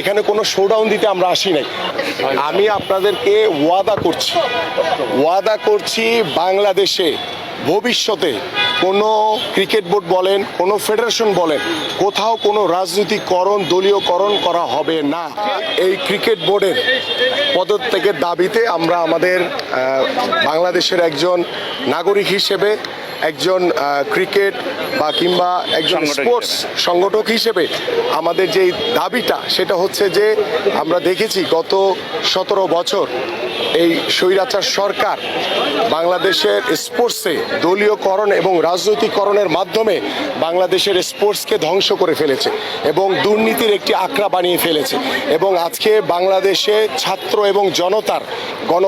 এখানে কোনো শোডাউন দিতে আমরা আসি নাই। আমি আপনাদেরকে ওয়াদা করছি ওয়াদা করছি বাংলাদেশে ভবিষ্যতে কোনো ক্রিকেট বোর্ড বলেন, কোনো ফেডারেশন বলেন, কোথাও কোনো রাজনীতিকরণ, দলীয়করণ করা হবে না। এই ক্রিকেট বোর্ডের পদত্যাগের দাবিতে আমরা আমাদের বাংলাদেশের একজন নাগরিক হিসেবে একজন ক্রিকেট বা কিংবা একজন স্পোর্টস সংগঠক হিসেবে আমাদের যেই দাবিটা সেটা হচ্ছে যে আমরা দেখেছি গত সতেরো বছর এই স্বৈরাচার সরকার বাংলাদেশের স্পোর্টসে দলীয়করণ এবং রাজনৈতিকরণের মাধ্যমে বাংলাদেশের স্পোর্টসকে ধ্বংস করে ফেলেছে এবং দুর্নীতির একটি আঁকড়া বানিয়ে ফেলেছে এবং আজকে বাংলাদেশে ছাত্র এবং জনতার গণ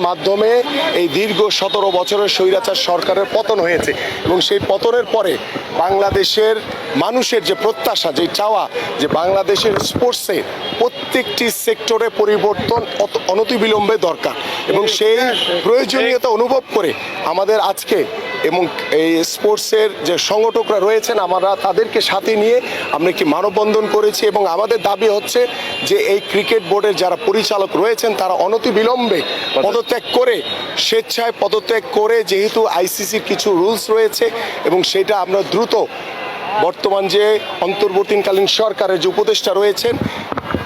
মাধ্যমে এই দীর্ঘ সতেরো বছরের স্বৈরাচার সরকারের পতন হয়েছে এবং সেই পতনের পরে বাংলাদেশের মানুষের যে প্রত্যাশা যে চাওয়া যে বাংলাদেশের স্পোর্টসে প্রত্যেকটি সেক্টরে পরিবর্তন অত- অনতিবিলম্বে দরকার। এবং সেই প্রয়োজনীয়তা অনুভব করে আমাদের আজকে এবং এই স্পোর্টসের যে সংগঠকরা রয়েছেন আমরা তাদেরকে সাথে নিয়ে আমরা একটি মানববন্ধন করেছি এবং আমাদের দাবি হচ্ছে যে এই ক্রিকেট বোর্ডের যারা পরিচালক রয়েছেন তারা অনতিবিলম্বে পদত্যাগ। করে স্বেচ্ছায় পদত্যাগ করে যেহেতু আইসিসির কিছু রুলস রয়েছে এবং সেটা আমরা দ্রুত বর্তমান যে অন্তর্বর্তীকালীন সরকারের যে উপদেষ্টা রয়েছেন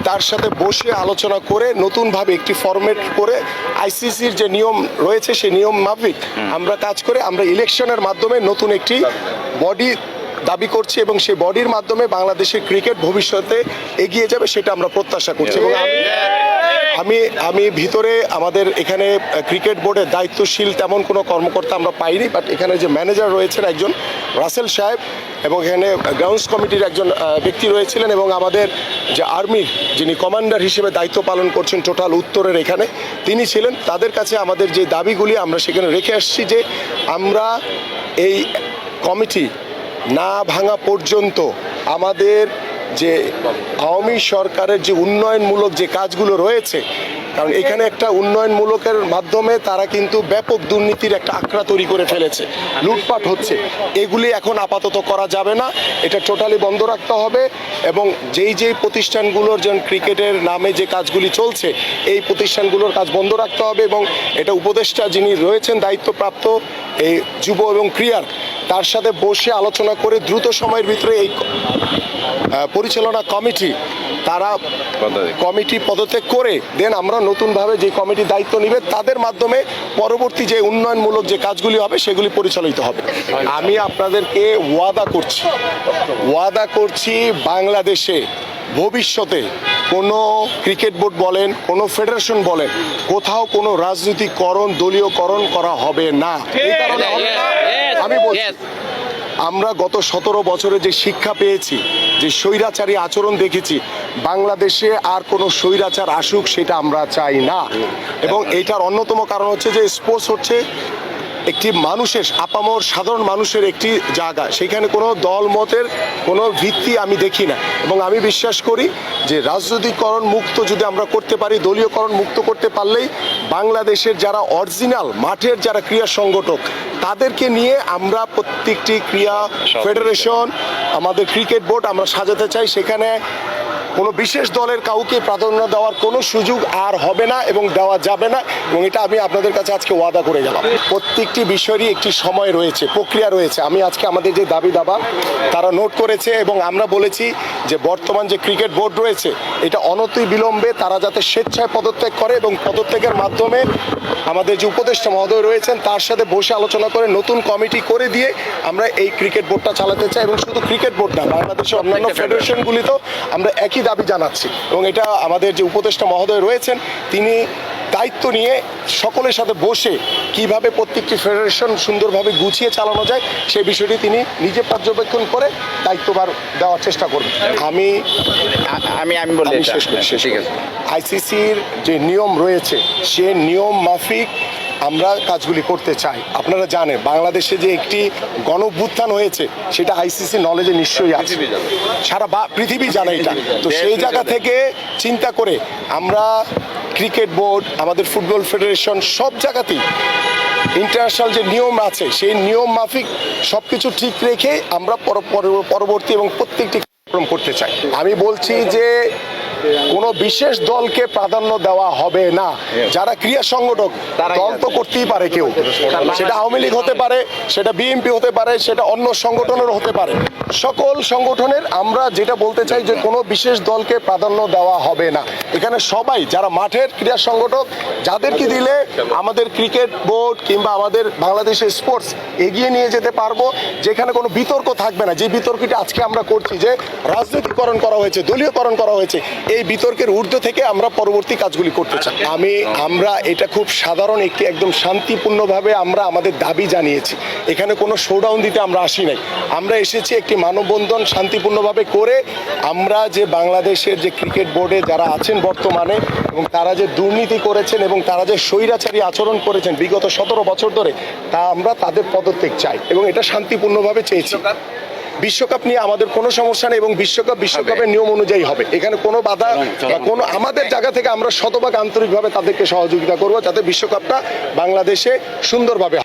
তার সাথে বসে আলোচনা করে নতুনভাবে একটি ফরম্যাট করে আইসিসির যে নিয়ম রয়েছে সেই নিয়ম মাফিক আমরা কাজ করে আমরা ইলেকশনের মাধ্যমে নতুন একটি বডি দাবি করছি এবং সেই বডির মাধ্যমে বাংলাদেশের ক্রিকেট ভবিষ্যতে এগিয়ে যাবে সেটা আমরা প্রত্যাশা করছি। এবং আমি আমি আমি ভিতরে আমাদের এখানে ক্রিকেট বোর্ডের দায়িত্বশীল তেমন কোনো কর্মকর্তা আমরা পাইনি বাট এখানে যে ম্যানেজার রয়েছেন একজন রাসেল সাহেব এবং এখানে গ্রাউন্ডস কমিটির একজন ব্যক্তি রয়েছিলেন এবং আমাদের যে আর্মির যিনি কমান্ডার হিসেবে দায়িত্ব পালন করছেন টোটাল উত্তরের এখানে, তিনি ছিলেন। তাদের কাছে আমাদের যে দাবিগুলি আমরা সেখানে রেখে আসছি যে আমরা এই কমিটি না ভাঙা পর্যন্ত আমাদের যে আওয়ামী সরকারের যে উন্নয়নমূলক যে কাজগুলো রয়েছে, কারণ এখানে একটা উন্নয়নমূলকের মাধ্যমে তারা কিন্তু ব্যাপক দুর্নীতির একটা আঁকড়া তৈরি করে ফেলেছে, লুটপাট হচ্ছে। এগুলি এখন আপাতত করা যাবে না, এটা টোটালি বন্ধ রাখতে হবে এবং যেই যেই প্রতিষ্ঠানগুলোর যেমন ক্রিকেটের নামে যে কাজগুলি চলছে, এই প্রতিষ্ঠানগুলোর কাজ বন্ধ রাখতে হবে এবং এটা উপদেষ্টা যিনি রয়েছেন, দায়িত্বপ্রাপ্ত এই যুব এবং ক্রিয়ার তার সাথে বসে আলোচনা করে দ্রুত সময়ের ভিতরে এই পরিচালনা কমিটি তারা কমিটি পদত্যাগ করে দেন আমরা নতুনভাবে যে কমিটির দায়িত্ব নিবে তাদের মাধ্যমে পরবর্তী যে উন্নয়নমূলক যে কাজগুলি হবে সেগুলি পরিচালিত হবে। আমি আপনাদেরকে ওয়াদা করছি ওয়াদা করছি বাংলাদেশে ভবিষ্যতে কোনো ক্রিকেট বোর্ড বলেন কোনো ফেডারেশন বলেন কোথাও কোনো রাজনীতিকরণ দলীয়করণ করা হবে না। এই কারণে হবে না, আমি বলছি আমরা গত সতেরো বছরে যে শিক্ষা পেয়েছি যে স্বৈরাচারী আচরণ দেখেছি বাংলাদেশে আর কোনো স্বৈরাচার আসুক সেটা আমরা চাই না। এবং এটার অন্যতম কারণ হচ্ছে যে স্পোর্টস হচ্ছে একটি মানুষের আপামর সাধারণ মানুষের একটি জায়গা। সেখানে কোনো দল মতের কোনো ভিত্তি আমি দেখি না। এবং আমি বিশ্বাস করি যে রাজনৈতিকরণ মুক্ত যদি আমরা করতে পারি দলীয়করণ মুক্ত করতে পারলেই বাংলাদেশের যারা অরিজিনাল মাঠের যারা ক্রিয়া সংগঠক তাদেরকে নিয়ে আমরা প্রত্যেকটি ক্রিয়া ফেডারেশন আমাদের ক্রিকেট বোর্ড আমরা সাজাতে চাই। সেখানে কোনো বিশেষ দলের কাউকে প্রাধান্য দেওয়ার কোনো সুযোগ আর হবে না এবং দেওয়া যাবে না এবং এটা আমি আপনাদের কাছে আজকে ওয়াদা করে গেলাম। প্রত্যেকটি বিষয়েরই একটি সময় রয়েছে প্রক্রিয়া রয়েছে। আমি আজকে আমাদের যে দাবি দাবা তারা নোট করেছে এবং আমরা বলেছি যে বর্তমান যে ক্রিকেট বোর্ড রয়েছে এটা অনতি বিলম্বে তারা যাতে স্বেচ্ছায় পদত্যাগ করে এবং পদত্যাগের মাধ্যমে আমাদের যে উপদেষ্টা মহোদয় রয়েছেন তার সাথে বসে আলোচনা করে নতুন কমিটি করে দিয়ে আমরা এই ক্রিকেট বোর্ডটা চালাতে চাই এবং শুধু ক্রিকেট বোর্ড না বাংলাদেশের অন্যান্য ফেডারেশনগুলিতেও আমরা একই দাবি জানাচ্ছি এবং এটা আমাদের যে উপদেষ্টা মহোদয় রয়েছেন তিনি দায়িত্ব নিয়ে সকলের সাথে বসে কীভাবে প্রত্যেকটি ফেডারেশন সুন্দরভাবে গুছিয়ে চালানো যায় সেই বিষয়টি তিনি নিজে পর্যবেক্ষণ করে দায়িত্বভার দেওয়ার চেষ্টা করবেন। আমি আমি আমি বলি। শেষ আইসিসির যে নিয়ম রয়েছে সে নিয়ম মাফিক আমরা কাজগুলি করতে চাই। আপনারা জানেন বাংলাদেশে যে একটি গণভ্যুত্থান হয়েছে সেটা আইসিসি নলেজে নিশ্চয়ই আছে। সারা বা- পৃথিবী জানে এটা। তো সেই জায়গা থেকে চিন্তা করে আমরা ক্রিকেট বোর্ড আমাদের ফুটবল ফেডারেশন সব জায়গাতেই ইন্টারন্যাশনাল যে নিয়ম আছে সেই নিয়ম মাফিক সব কিছু ঠিক রেখে আমরা পর- পর- পরবর্তী এবং প্রত্যেকটি কার্যক্রম করতে চাই। আমি বলছি যে কোনো বিশেষ দলকে প্রাধান্য দেওয়া হবে না। যারা ক্রিয়া সংগঠক দল তো করতেই পারে কেউ। সেটা আওয়ামী লীগ হতে পারে সেটা বিএনপি হতে পারে সেটা অন্য সংগঠনের হতে পারে। সকল সংগঠনের আমরা যেটা বলতে চাই যে কোনো বিশেষ দলকে প্রাধান্য দেওয়া হবে না। এখানে সবাই যারা মাঠের ক্রীড়া সংগঠক যাদেরকে দিলে আমাদের ক্রিকেট বোর্ড কিংবা আমাদের বাংলাদেশের স্পোর্টস এগিয়ে নিয়ে যেতে পারব যেখানে কোনো বিতর্ক থাকবে না। যে বিতর্কটা আজকে আমরা করছি যে রাজনৈতিকরণ করা হয়েছে দলীয়করণ করা হয়েছে এই বিতর্কের ঊর্ধ্ব থেকে আমরা পরবর্তী কাজগুলি করতে চাই। আমি, আমরা এটা খুব সাধারণ একটি একদম শান্তিপূর্ণভাবে আমরা আমাদের দাবি জানিয়েছি। এখানে কোনো শোডাউন দিতে আমরা আসি নাই। আমরা এসেছি একটি মানববন্ধন শান্তিপূর্ণভাবে করে আমরা যে বাংলাদেশের যে ক্রিকেট বোর্ডে যারা আছেন বর্তমানে এবং তারা যে দুর্নীতি করেছেন এবং তারা যে স্বৈরাচারী আচরণ করেছেন বিগত সতেরো বছর ধরে, তা আমরা তাদের পদত্যাগ চাই এবং এটা শান্তিপূর্ণভাবে চেয়েছি। বিশ্বকাপ নিয়ে আমাদের কোনো সমস্যা নেই এবং বিশ্বকাপ বিশ্বকাপের নিয়ম অনুযায়ী হবে এখানে কোনো বাধা বা কোনো আমাদের জায়গা থেকে আমরা শতভাগ আন্তরিকভাবে তাদেরকে সহযোগিতা করব যাতে বিশ্বকাপটা বাংলাদেশে সুন্দরভাবে।